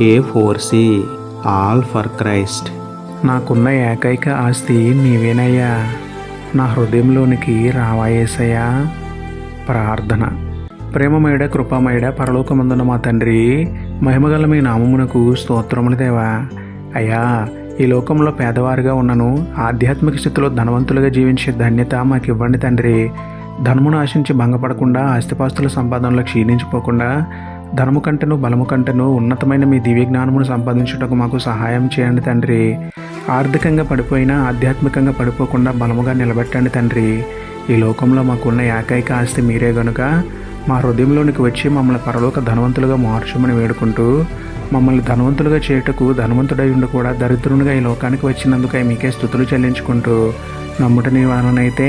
A four C all for Christ నాకున్న ఏకైక ఆస్తి నీవేనయ్యా. నా హృదయంలోనికి రావాయేసయ్యా ప్రార్థన. ప్రేమమయుడ కృపామయుడ పరలోకమందున మా తండ్రి మహిమగల మీ నామమునకు స్తోత్రములు దేవా. అయ్యా ఈ లోకంలో పేదవారిగా ఉన్నను ఆధ్యాత్మిక స్థితిలో ధనవంతులుగా జీవించే ధన్యత మాకు ఇవ్వండి తండ్రి. ధనమును ఆశించి భంగపడకుండా ఆస్తిపాస్తుల సంపాదనలో క్షీణించిపోకుండా ధనము కంటేను బలము కంటేను ఉన్నతమైన మీ దివ్య జ్ఞానమును సంపాదించుటకు మాకు సహాయం చేయండి తండ్రి. ఆర్థికంగా పడిపోయినా ఆధ్యాత్మికంగా పడిపోకుండా బలముగా నిలబెట్టండి తండ్రి. ఈ లోకంలో మాకున్న ఏకైక ఆస్తి మీరే గనుక మా హృదయంలోనికి వచ్చి మమ్మల్ని పరలోక ధనవంతులుగా మార్చమని వేడుకుంటూ మమ్మల్ని ధనవంతులుగా చేయుటకు ధనవంతుడై ఉండి కూడా దరిద్రునిగా ఈ లోకానికి వచ్చినందుకై మీకే స్థుతులు చెల్లించుకుంటూ నమ్ముటని నీ